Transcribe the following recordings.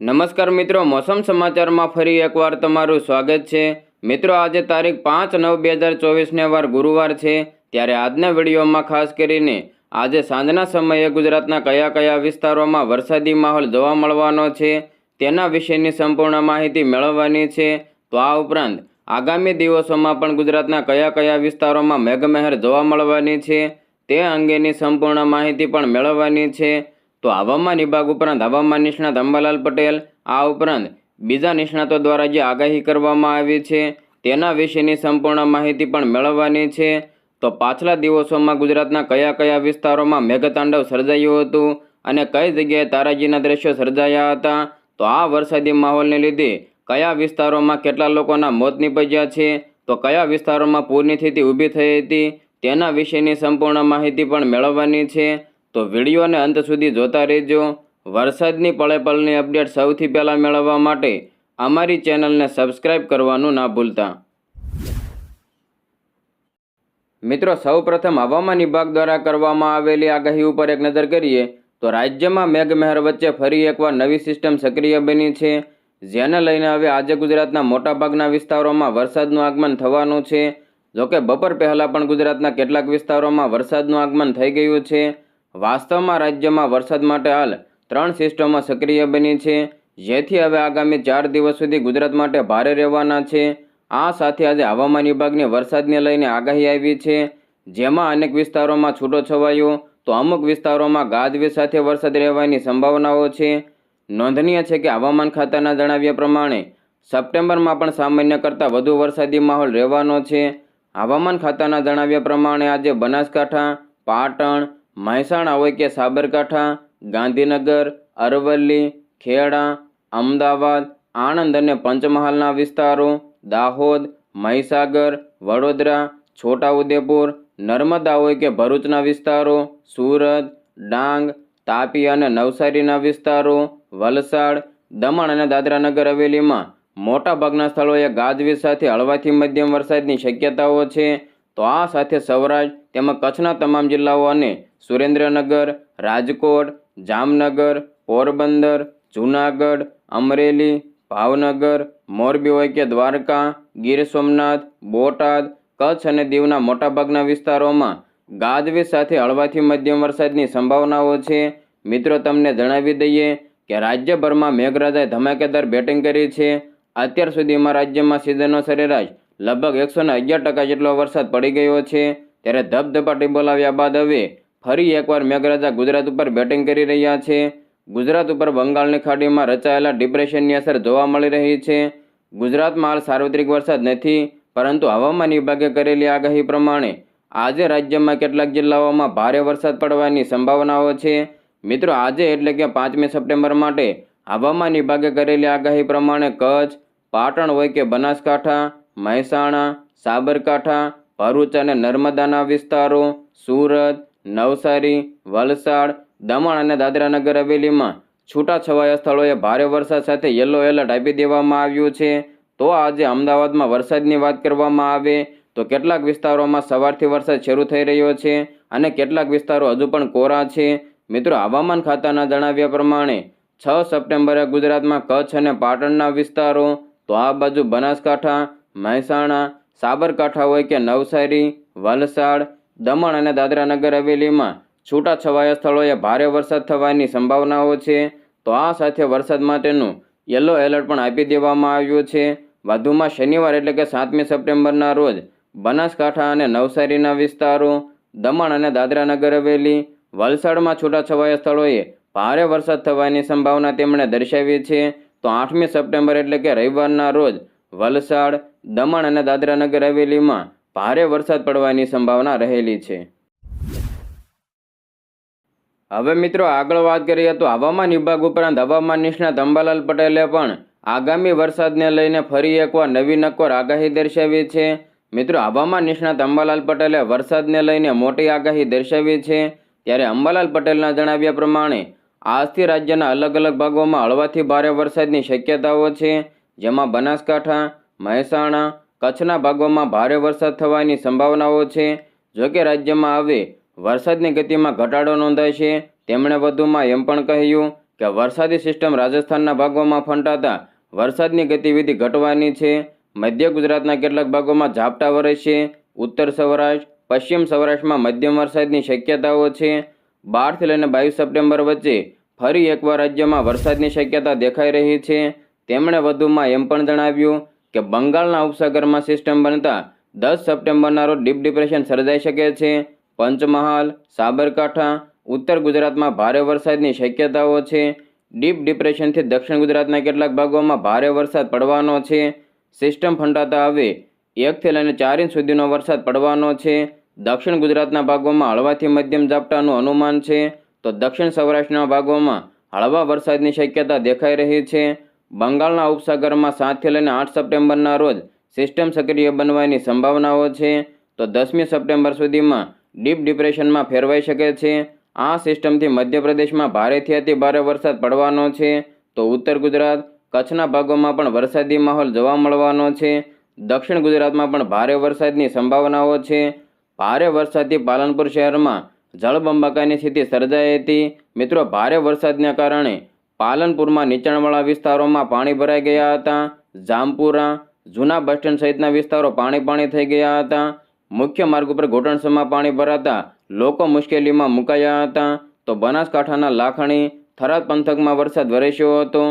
નમસ્કાર મિત્રો, મોસમ સમાચારમાં ફરી એકવાર તમારું સ્વાગત છે. મિત્રો, આજે તારીખ પાંચ નવ બે હજાર ચોવીસને વાર ગુરુવાર છે. ત્યારે આજના વિડીયોમાં ખાસ કરીને આજે સાંજના સમયે ગુજરાતના કયા કયા વિસ્તારોમાં વરસાદી માહોલ જોવા મળવાનો છે, તેના વિશેની સંપૂર્ણ માહિતી મેળવવાની છે. તો આ ઉપરાંત આગામી દિવસોમાં પણ ગુજરાતના કયા કયા વિસ્તારોમાં મેઘમહેર જોવા મળવાની છે, તે અંગેની સંપૂર્ણ માહિતી પણ મેળવવાની છે. તો હવામાન વિભાગ ઉપરાંત હવામાન નિષ્ણાત અંબાલાલ પટેલ, આ ઉપરાંત બીજા નિષ્ણાતો દ્વારા જે આગાહી કરવામાં આવી છે, તેના વિશેની સંપૂર્ણ માહિતી પણ મેળવવાની છે. તો પાછલા દિવસોમાં ગુજરાતના કયા કયા વિસ્તારોમાં મેઘતાંડવ સર્જાયું હતું અને કઈ જગ્યાએ તારાજીના દ્રશ્યો સર્જાયા હતા? તો આ વરસાદી માહોલને લીધે કયા વિસ્તારોમાં કેટલા લોકોના મોત નીપજ્યા છે? તો કયા વિસ્તારોમાં પૂરની સ્થિતિ ઊભી થઈ હતી? તેના વિશેની સંપૂર્ણ માહિતી પણ મેળવવાની છે. તો વિડીયોને અંત સુધી જોતા રહેજો. વરસાદની પળે પળની અપડેટ સૌથી પહેલાં મેળવવા માટે અમારી ચેનલને સબસ્ક્રાઇબ કરવાનું ના ભૂલતા. મિત્રો, સૌપ્રથમ હવામાન વિભાગ દ્વારા કરવામાં આવેલી આગાહી ઉપર એક નજર કરીએ તો રાજ્યમાં મેઘમહેર વચ્ચે ફરી એકવાર નવી સિસ્ટમ સક્રિય બની છે, જેને લઈને હવે આજે ગુજરાતના મોટાભાગના વિસ્તારોમાં વરસાદનું આગમન થવાનું છે. જોકે બપોર પહેલાં પણ ગુજરાતના કેટલાક વિસ્તારોમાં વરસાદનું આગમન થઈ ગયું છે. વાસ્તવમાં રાજ્યમાં વરસાદ માટે હાલ ત્રણ સિસ્ટમો સક્રિય બની છે. જેથી હવે આગામી ચાર દિવસ સુધી ગુજરાત માટે ભારે રહેવાના છે. આ સાથે આજે હવામાન વિભાગની વરસાદને લઈને આગાહી આવી છે. જેમાં અનેક વિસ્તારોમાં છૂટો છવાયો તો અમુક વિસ્તારોમાં ગાજવીજ સાથે વરસાદ રહેવાની સંભાવનાઓ છે. નોંધનીય છે કે હવામાન ખાતાના જણાવ્યા પ્રમાણે સપ્ટેમ્બરમાં પણ સામાન્ય કરતાં વધુ વરસાદી માહોલ રહેવાનો છે. હવામાન ખાતાના જણાવ્યા પ્રમાણે આજે બનાસકાંઠા, પાટણ મહેસાણા હોય કે સાબરકાંઠા, ગાંધીનગર, અરવલ્લી, ખેડા, અમદાવાદ, આણંદ અને પંચમહાલના વિસ્તારો, દાહોદ, મહીસાગર, વડોદરા, છોટાઉદેપુર, નર્મદા હોય કે ભરૂચના વિસ્તારો, સુરત, ડાંગ, તાપી અને નવસારીના વિસ્તારો, વલસાડ, દમણ અને દાદરાનગર હવેલીમાં મોટાભાગના સ્થળોએ ગાજવીજ સાથે હળવાથી મધ્યમ વરસાદની શક્યતાઓ છે. તો આ સાથે સૌરાષ્ટ્ર તેમજ કચ્છના તમામ જિલ્લાઓ અને સુરેન્દ્રનગર, રાજકોટ, જામનગર, પોરબંદર, જૂનાગઢ, અમરેલી, ભાવનગર, મોરબી હોય દ્વારકા, ગીર સોમનાથ, બોટાદ, કચ્છ અને દીવના મોટાભાગના વિસ્તારોમાં ગાજવીજ સાથે હળવાથી મધ્યમ વરસાદની સંભાવનાઓ છે. મિત્રો, તમને જણાવી દઈએ કે રાજ્યભરમાં મેઘરાજાએ ધમાકેદાર બેટિંગ કરી છે. અત્યાર સુધીમાં રાજ્યમાં સિઝનનો સરેરાશ લગભગ એકસો ને અગિયાર ટકા જેટલો વરસાદ પડી ગયો છે. ત્યારે ધબધપાટી બોલાવ્યા બાદ હવે ફરી એકવાર મેઘરાજા ગુજરાત ઉપર બેટિંગ કરી રહ્યા છે. ગુજરાત ઉપર બંગાળની ખાડીમાં રચાયેલા ડિપ્રેશનની અસર જોવા મળી રહી છે. ગુજરાતમાં હાલ સાર્વત્રિક વરસાદ નથી, પરંતુ હવામાન વિભાગે કરેલી આગાહી પ્રમાણે આજે રાજ્યમાં કેટલાક જિલ્લાઓમાં ભારે વરસાદ પડવાની સંભાવનાઓ છે. મિત્રો, આજે એટલે કે પાંચમી સપ્ટેમ્બર માટે હવામાન વિભાગે કરેલી આગાહી પ્રમાણે કચ્છ, પાટણ હોય કે બનાસકાંઠા, મહેસાણા, સાબરકાંઠા ભરૂચ અને નર્મદાના વિસ્તારો, સુરત, નવસારી, વલસાડ, દમણ અને દાદરાનગર હવેલીમાં છૂટાછવાયા સ્થળોએ ભારે વરસાદ સાથે યલો એલર્ટ આપી દેવામાં આવ્યું છે. તો આજે અમદાવાદમાં વરસાદની વાત કરવામાં આવે તો કેટલાક વિસ્તારોમાં સવારથી વરસાદ શરૂ થઈ રહ્યો છે અને કેટલાક વિસ્તારો હજુ પણ કોરા છે. મિત્રો, હવામાન ખાતાના જણાવ્યા પ્રમાણે છ સપ્ટેમ્બરે ગુજરાતમાં કચ્છ અને પાટણના વિસ્તારો, તો આ બાજુ બનાસકાંઠા, મહેસાણા સાબરકાંઠા હોય કે નવસારી, વલસાડ, દમણ અને દાદરાનગર હવેલીમાં છૂટાછવાયા સ્થળોએ ભારે વરસાદ થવાની સંભાવનાઓ છે. તો આ સાથે વરસાદ માટેનું યલો એલર્ટ પણ આપી દેવામાં આવ્યું છે. વધુમાં શનિવાર એટલે કે સાતમી સપ્ટેમ્બરના રોજ બનાસકાંઠા અને નવસારીના વિસ્તારો, દમણ અને દાદરાનગર હવેલી, વલસાડમાં છૂટાછવાયા સ્થળોએ ભારે વરસાદ થવાની સંભાવના તેમણે દર્શાવી છે. તો આઠમી સપ્ટેમ્બર એટલે કે રવિવારના રોજ વલસાડ, દમણ અને દાદરાનગર હવેલીમાં ભારે વરસાદ પડવાની સંભાવના રહેલી છે. હવે મિત્રો આગળ વાત કરીએ તો હવામાન વિભાગ ઉપરાંત હવામાન નિષ્ણાત અંબાલાલ પટેલે પણ આગામી વરસાદને લઈને ફરી એકવાર નવી નક્કોર આગાહી દર્શાવી છે. મિત્રો હવામાન નિષ્ણાત અંબાલાલ પટેલે વરસાદને લઈને મોટી આગાહી દર્શાવી છે. ત્યારે અંબાલાલ પટેલના જણાવ્યા પ્રમાણે આજથી રાજ્યના અલગ અલગ ભાગોમાં હળવાથી ભારે વરસાદની શક્યતાઓ છે. જેમાં બનાસકાંઠા, મહેસાણા, કચ્છના ભાગોમાં ભારે વરસાદ થવાની સંભાવનાઓ છે. જોકે રાજ્યમાં હવે વરસાદની ગતિમાં ઘટાડો નોંધાય છે. તેમણે વધુમાં એમ પણ કહ્યું કે વરસાદી સિસ્ટમ રાજસ્થાનના ભાગોમાં ફંટાતા વરસાદની ગતિવિધિ ઘટવાની છે. મધ્ય ગુજરાતના કેટલાક ભાગોમાં ઝાપટા વરસશે ઉત્તર સૌરાષ્ટ્ર, પશ્ચિમ સૌરાષ્ટ્રમાં મધ્યમ વરસાદની શક્યતાઓ છે. બારથી લઈને બાવીસ સપ્ટેમ્બર વચ્ચે ફરી એકવાર રાજ્યમાં વરસાદની શક્યતા દેખાઈ રહી છે. તેમણે વધુમાં એમ પણ જણાવ્યું કે બંગાળના ઉપસાગરમાં સિસ્ટમ બનતા દસ સપ્ટેમ્બરના રોજ ડીપ ડિપ્રેશન સર્જાઈ શકે છે. પંચમહાલ, સાબરકાંઠા, ઉત્તર ગુજરાતમાં ભારે વરસાદની શક્યતાઓ છે. ડીપ ડિપ્રેશનથી દક્ષિણ ગુજરાતના કેટલાક ભાગોમાં ભારે વરસાદ પડવાનો છે. સિસ્ટમ ફંટાતા હવે એકથી લઈને ચાર ઇંચ સુધીનો વરસાદ પડવાનો છે. દક્ષિણ ગુજરાતના ભાગોમાં હળવાથી મધ્યમ ઝાપટાનું અનુમાન છે. તો દક્ષિણ સૌરાષ્ટ્રના ભાગોમાં હળવા વરસાદની શક્યતા દેખાઈ રહી છે. બંગાળના ઉપસાગરમાં સાતથી લઈને આઠ સપ્ટેમ્બરના રોજ સિસ્ટમ સક્રિય બનવાની સંભાવનાઓ છે, તો દસમી સપ્ટેમ્બર સુધીમાં ડીપ ડિપ્રેશનમાં ફેરવાઈ શકે છે. આ સિસ્ટમથી મધ્યપ્રદેશમાં ભારેથી અતિ ભારે વરસાદ પડવાનો છે, તો ઉત્તર ગુજરાત, કચ્છના ભાગોમાં પણ વરસાદી માહોલ જોવા મળવાનો છે. દક્ષિણ ગુજરાતમાં પણ ભારે વરસાદની સંભાવનાઓ છે. ભારે વરસાદથી પાલનપુર શહેરમાં જળબંબાકાની સ્થિતિ સર્જાઈ હતી. મિત્રો, ભારે વરસાદને કારણે પાલનપુરમાં નીચાણવાળા વિસ્તારોમાં પાણી ભરાઈ ગયા હતા. જામપુરા, જૂના બસ સ્ટેન્ડ સહિતના વિસ્તારો પાણી પાણી થઈ ગયા હતા. મુખ્ય માર્ગ ઉપર ઘૂંટણસમાં પાણી ભરાતા લોકો મુશ્કેલીમાં મુકાયા હતા. તો બનાસકાંઠાના લાખણી, થરાદ પંથકમાં વરસાદ વરસ્યો હતો.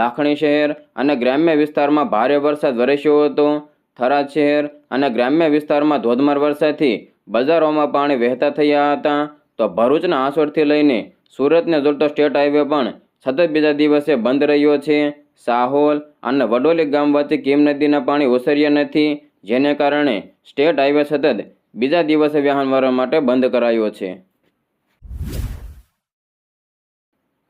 લાખણી શહેર અને ગ્રામ્ય વિસ્તારમાં ભારે વરસાદ વરસ્યો હતો. થરાદ શહેર અને ગ્રામ્ય વિસ્તારમાં ધોધમાર વરસાદથી બજારોમાં પાણી વહેતા થયા હતા. તો ભરૂચના આસોડથી લઈને સુરતને જોડતો સ્ટેટ હાઈવે પણ સતત બીજા દિવસે બંધ રહ્યો છે. સાહોલ અને વડોલી ગામ વચ્ચે કીમ નદીના પાણી ઓસર્યા નથી, જેને કારણે સ્ટેટ હાઈવે સતત બીજા દિવસે વાહન વ્યવહાર માટે બંધ કરાયો છે.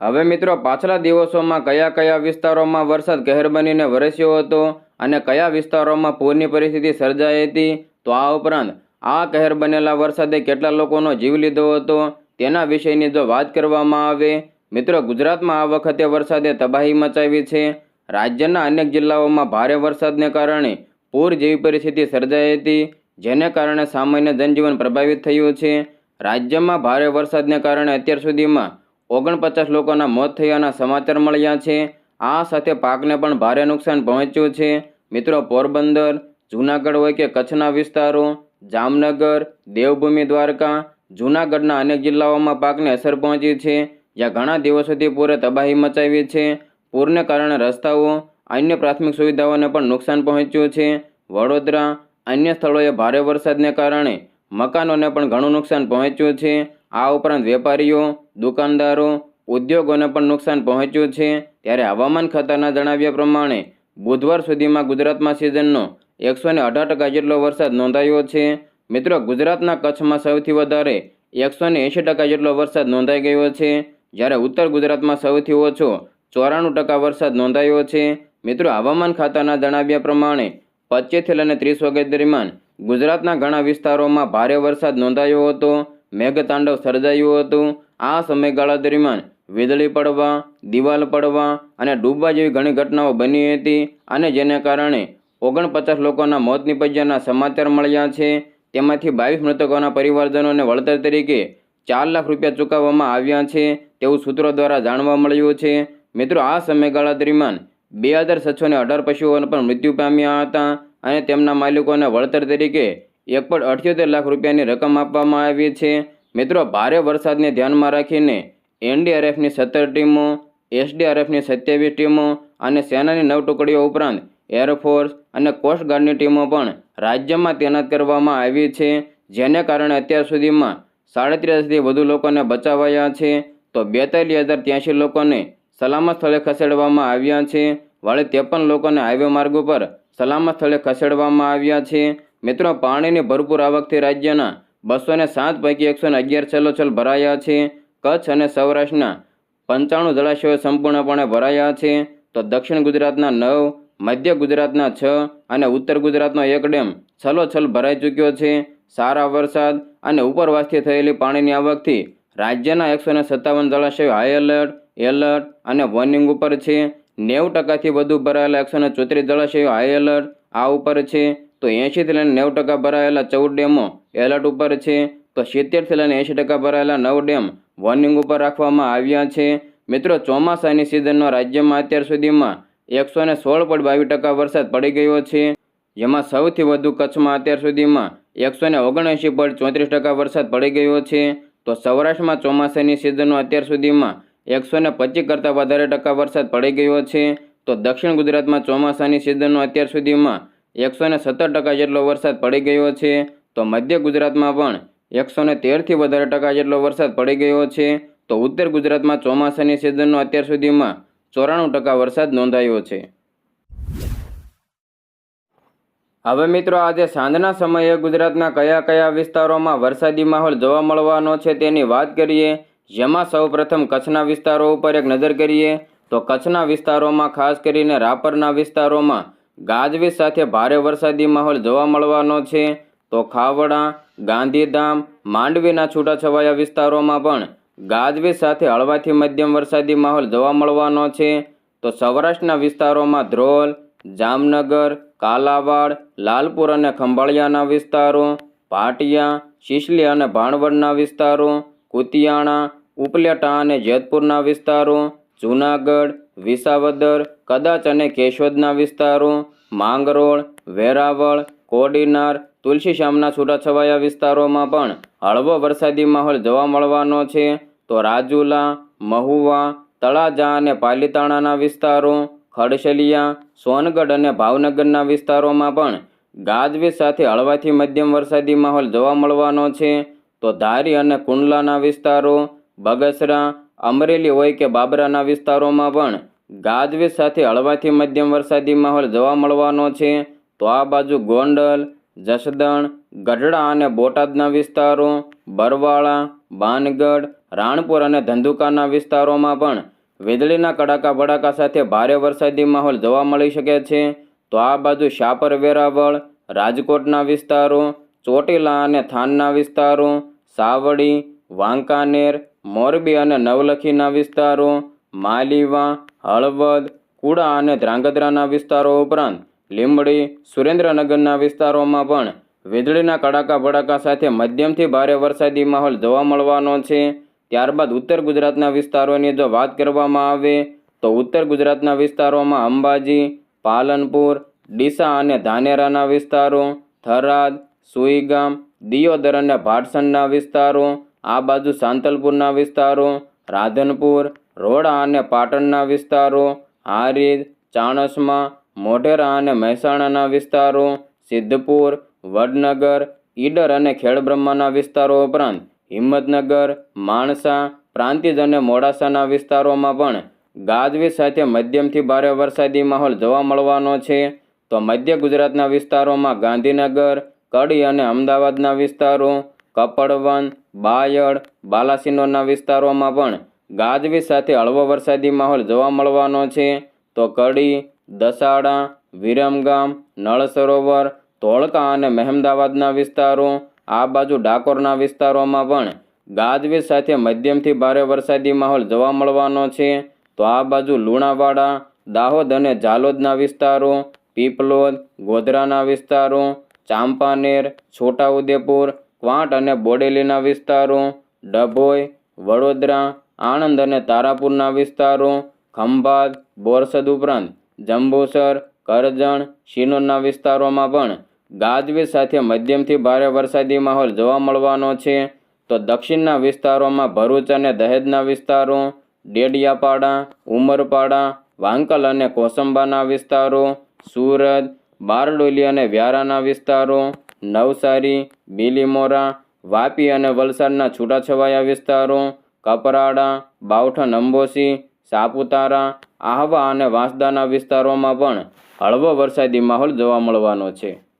હવે મિત્રો, પાછલા દિવસોમાં કયા કયા વિસ્તારોમાં વરસાદ કહેર બનીને વરસ્યો હતો અને કયા વિસ્તારોમાં પૂરની પરિસ્થિતિ સર્જાઈ હતી, તો આ ઉપરાંત આ કહેર બનેલા વરસાદે કેટલા લોકોનો જીવ લીધો હતો તેના વિષયની જો વાત કરવામાં આવે મિત્રો, ગુજરાતમાં આ વખતે વરસાદે તબાહી મચાવી છે. રાજ્યના અનેક જિલ્લાઓમાં ભારે વરસાદને કારણે પૂર જેવી પરિસ્થિતિ સર્જાઈ હતી, જેને કારણે સામાન્ય જનજીવન પ્રભાવિત થયું છે. રાજ્યમાં ભારે વરસાદને કારણે અત્યાર સુધીમાં ઓગણપચાસ લોકોના મોત થયાના સમાચાર મળ્યા છે. આ સાથે પાકને પણ ભારે નુકસાન પહોંચ્યું છે. મિત્રો, પોરબંદર, જૂનાગઢ હોય કે કચ્છના વિસ્તારો, જામનગર, દેવભૂમિ દ્વારકા, જૂનાગઢના અનેક જિલ્લાઓમાં પાકને અસર પહોંચી છે. જ્યાં ઘણા દિવસોથી પૂરે તબાહી મચાવી છે. પૂરને કારણે રસ્તાઓ, અન્ય પ્રાથમિક સુવિધાઓને પણ નુકસાન પહોંચ્યું છે. વડોદરા, અન્ય સ્થળોએ ભારે વરસાદને કારણે મકાનોને પણ ઘણું નુકસાન પહોંચ્યું છે. આ ઉપરાંત વેપારીઓ, દુકાનદારો, ઉદ્યોગોને પણ નુકસાન પહોંચ્યું છે. ત્યારે હવામાન ખાતાના જણાવ્યા પ્રમાણે, બુધવાર સુધીમાં ગુજરાતમાં સિઝનનો એકસો ને અઢાર ટકા જેટલો વરસાદ નોંધાયો છે. મિત્રો, ગુજરાતના કચ્છમાં સૌથી વધારે એકસો ને એંશી ટકા જેટલો વરસાદ નોંધાઈ ગયો છે. જ્યારે ઉત્તર ગુજરાતમાં સૌથી ઓછો ચોરાણું ટકા વરસાદ નોંધાયો છે. મિત્રો, હવામાન ખાતાના જણાવ્યા પ્રમાણે પચીસથી લઈને ત્રીસ વાગ્યા દરમિયાન ગુજરાતના ઘણા વિસ્તારોમાં ભારે વરસાદ નોંધાયો હતો. મેઘતાંડવ સર્જાયું હતું. આ સમયગાળા દરમિયાન વીજળી પડવા, દિવાલ પડવા અને ડૂબવા જેવી ઘણી ઘટનાઓ બની હતી અને જેને કારણે ઓગણપચાસ લોકોના મોત નિપજ્યાના સમાચાર મળ્યા છે. તેમાંથી બાવીસ મૃતકોના પરિવારજનોને વળતર તરીકે ચાર લાખ રૂપિયા ચૂકવવામાં આવ્યા છે. તેવું સૂત્રો દ્વારા જાણવા મળ્યું છે. મિત્રો, આ સમયગાળા દરમિયાન બે હજાર છસો ને અઢાર પશુઓને પણ મૃત્યુ પામ્યા હતા અને તેમના માલિકોને વળતર તરીકે એક પણ અઠ્યોતેર લાખ રૂપિયાની રકમ આપવામાં આવી છે. મિત્રો, ભારે વરસાદને ધ્યાનમાં રાખીને એનડીઆરએફની સત્તર ટીમો, એસડીઆરએફની સત્યાવીસ ટીમો અને સેનાની નવ ટુકડીઓ ઉપરાંત એરફોર્સ અને કોસ્ટગાર્ડની ટીમો પણ રાજ્યમાં તૈનાત કરવામાં આવી છે, જેને કારણે અત્યાર સુધીમાં સાડત્રીસથી વધુ લોકોને બચાવાયા છે. તો બેતાલીસ હજાર ત્યાંસી લોકોને સલામત સ્થળે ખસેડવામાં આવ્યા છે. વળી ત્રેપન લોકોને હાઈવે માર્ગ ઉપર સલામત સ્થળે ખસેડવામાં આવ્યા છે. મિત્રો, પાણીની ભરપૂર આવકથી રાજ્યના બસો ને સાત પૈકી એકસો ને અગિયાર છલોછલ ભરાયા છે. કચ્છ અને સૌરાષ્ટ્રના પંચાણું જળાશયો સંપૂર્ણપણે ભરાયા છે. તો દક્ષિણ ગુજરાતના નવ, મધ્ય ગુજરાતના છ અને ઉત્તર ગુજરાતનો એક ડેમ છલોછલ ભરાઈ ચૂક્યો છે. સારા વરસાદ અને ઉપરવાસથી થયેલી પાણીની આવકથી રાજ્યના એકસો સત્તાવન જળાશયો હાઈ એલર્ટ એલર્ટ અને વોર્નિંગ ઉપર છે. નેવું ટકાથી વધુ ભરાયેલા એકસો ચોત્રીસ જળાશયો હાઈ એલર્ટ આ ઉપર છે. તો એંશીથી લઈને નેવું ટકા ભરાયેલા ચૌદ ડેમો એલર્ટ ઉપર છે. તો સિત્તેરથી લઈને એંશી ટકા ભરાયેલા નવ ડેમ વોર્નિંગ ઉપર રાખવામાં આવ્યા છે. મિત્રો, ચોમાસાની સિઝનનો રાજ્યમાં અત્યાર સુધીમાં એકસો ને સોળ પોઈન્ટ બાવીસ ટકા વરસાદ પડી ગયો છે. જેમાં સૌથી વધુ કચ્છમાં અત્યાર સુધીમાં એકસો ને ઓગણએંશી પોઈન્ટ ચોત્રીસ ટકા વરસાદ પડી ગયો છે. તો સૌરાષ્ટ્રમાં ચોમાસાની સિઝનનો અત્યાર સુધીમાં એકસો ને પચીસ કરતાં વધારે ટકા વરસાદ પડી ગયો છે. તો દક્ષિણ ગુજરાતમાં ચોમાસાની સિઝનનો અત્યાર સુધીમાં એકસો ને સત્તર ટકા જેટલો વરસાદ પડી ગયો છે. તો મધ્ય ગુજરાતમાં પણ એકસો ને તેરથી વધારે ટકા જેટલો વરસાદ પડી ગયો છે. તો ઉત્તર ગુજરાતમાં ચોમાસાની સિઝનનો અત્યાર સુધીમાં ચોરાણું ટકા વરસાદ નોંધાયો છે. હવે મિત્રો આજે સાંજના સમયે ગુજરાતના કયા કયા વિસ્તારોમાં વરસાદી માહોલ જોવા મળવાનો છે તેની વાત કરીએ. જેમાં સૌપ્રથમ કચ્છના વિસ્તારો ઉપર એક નજર કરીએ તો કચ્છના વિસ્તારોમાં ખાસ કરીને રાપરના વિસ્તારોમાં ગાજવીજ સાથે ભારે વરસાદી માહોલ જોવા મળવાનો છે. તો ખાવડા, ગાંધીધામ, માંડવીના છૂટાછવાયા વિસ્તારોમાં પણ ગાજવીજ સાથે હળવાથી મધ્યમ વરસાદી માહોલ જોવા મળવાનો છે. તો સૌરાષ્ટ્રના વિસ્તારોમાં ધ્રોલ, જામનગર કાલાવાડ, લાલપુર અને ખંભાળિયાના વિસ્તારો ભાટિયા શિશલી અને ભાણવડના વિસ્તારો, કુતિયાણા, ઉપલેટા અને જેતપુરના વિસ્તારો, જૂનાગઢ, વિસાવદર, કદાચ અને કેશોદના વિસ્તારો, માંગરોળ, વેરાવળ, કોડીનાર તુલસીશ્યામના છૂટાછવાયા વિસ્તારોમાં પણ હળવો વરસાદી માહોલ જોવા મળવાનો છે. તો રાજુલા, મહુવા, તળાજા અને પાલીતાણાના વિસ્તારો ખડશલિયા, સોનગઢ અને ભાવનગરના વિસ્તારોમાં પણ ગાજવીજ સાથે હળવાથી મધ્યમ વરસાદી માહોલ જોવા મળવાનો છે. તો ધારી અને કુંડલાના વિસ્તારો, બગસરા, અમરેલી હોય કે બાબરાના વિસ્તારોમાં પણ ગાજવીજ સાથે હળવાથી મધ્યમ વરસાદી માહોલ જોવા મળવાનો છે. તો આ બાજુ ગોંડલ, જસદણ, ગઢડા અને બોટાદના વિસ્તારો, બરવાળા બાનગઢ રાણપુર અને ધંધુકાના વિસ્તારોમાં પણ વીજળીના કડાકા ભડાકા સાથે ભારે વરસાદી માહોલ જોવા મળી શકે છે. તો આ બાજુ શાપર વેરાવળ, રાજકોટના વિસ્તારો, ચોટીલા અને થાનના વિસ્તારો, સાવડી, વાંકાનેર, મોરબી અને નવલખીના વિસ્તારો, માલીવા, હળવદ, કુડા અને ધ્રાંગધ્રાના વિસ્તારો ઉપરાંત લીંબડી, સુરેન્દ્રનગરના વિસ્તારોમાં પણ વીજળીના કડાકા ભડાકા સાથે મધ્યમથી ભારે વરસાદી માહોલ જોવા મળવાનો છે. ત્યારબાદ ઉત્તર ગુજરાતના વિસ્તારોની જો વાત કરવામાં આવે તો ઉત્તર ગુજરાતના વિસ્તારોમાં અંબાજી, પાલનપુર, ડીસા અને ધાનેરાના વિસ્તારો, થરાદ, સુઈગામ, દિયોદર અને ભાટસણના વિસ્તારો, આ બાજુ સાંતલપુરના વિસ્તારો, રાધનપુર, રોડા અને પાટણના વિસ્તારો હારીજ ચાણસમા, મોઢેરા અને મહેસાણાના વિસ્તારો, સિદ્ધપુર, વડનગર, ઈડર અને ખેડબ્રહ્માના વિસ્તારો ઉપરાંત હિંમતનગર, માણસા, પ્રાંતિજ અને મોડાસાના વિસ્તારોમાં પણ ગાજવીજ સાથે મધ્યમથી ભારે વરસાદી માહોલ જોવા મળવાનો છે. તો મધ્ય ગુજરાતના વિસ્તારોમાં ગાંધીનગર, કડી અને અમદાવાદના વિસ્તારો કપડવન બાયડ, બાલાસિનોરના વિસ્તારોમાં પણ ગાજવીજ સાથે હળવો વરસાદી માહોલ જોવા મળવાનો છે. તો કડી, દસાડા, વિરમગામ નળ સરોવર ધોળકા અને મહેમદાવાદના વિસ્તારો આ બાજુ ડાકોરના વિસ્તારોમાં પણ ગાજવીજ સાથે મધ્યમથી ભારે વરસાદી માહોલ જોવા મળવાનો છે. તો આ બાજુ લુણાવાડા, દાહોદ અને ઝાલોદના વિસ્તારો, પીપલોદ, ગોધરાના વિસ્તારો, ચાંપાનેર, છોટાઉદેપુર, ક્વાંટ અને બોડેલીના વિસ્તારો, ડભોઈ, વડોદરા, આણંદ અને તારાપુરના વિસ્તારો, ખંભાત, બોરસદ ઉપરાંત જંબુસર, કરજણ, શિનોરના વિસ્તારોમાં પણ ગાજવીજ સાથે મધ્યમથી ભારે વરસાદી માહોલ જોવા મળવાનો છે. તો દક્ષિણના વિસ્તારોમાં ભરૂચ અને દહેજના વિસ્તારો, ડેડિયાપાડા, ઉમરપાડા, વાંકલ અને કોસંબાના વિસ્તારો, સુરત, બારડોલી અને વ્યારાના વિસ્તારો, નવસારી, બીલીમોરા, વાપી અને વલસાડના છૂટાછવાયા વિસ્તારો, કપરાડા બાવઠન અંબોસી સાપુતારા, આહવા અને વાંસદાના વિસ્તારોમાં પણ હળવો વરસાદી માહોલ જોવા મળવાનો છે.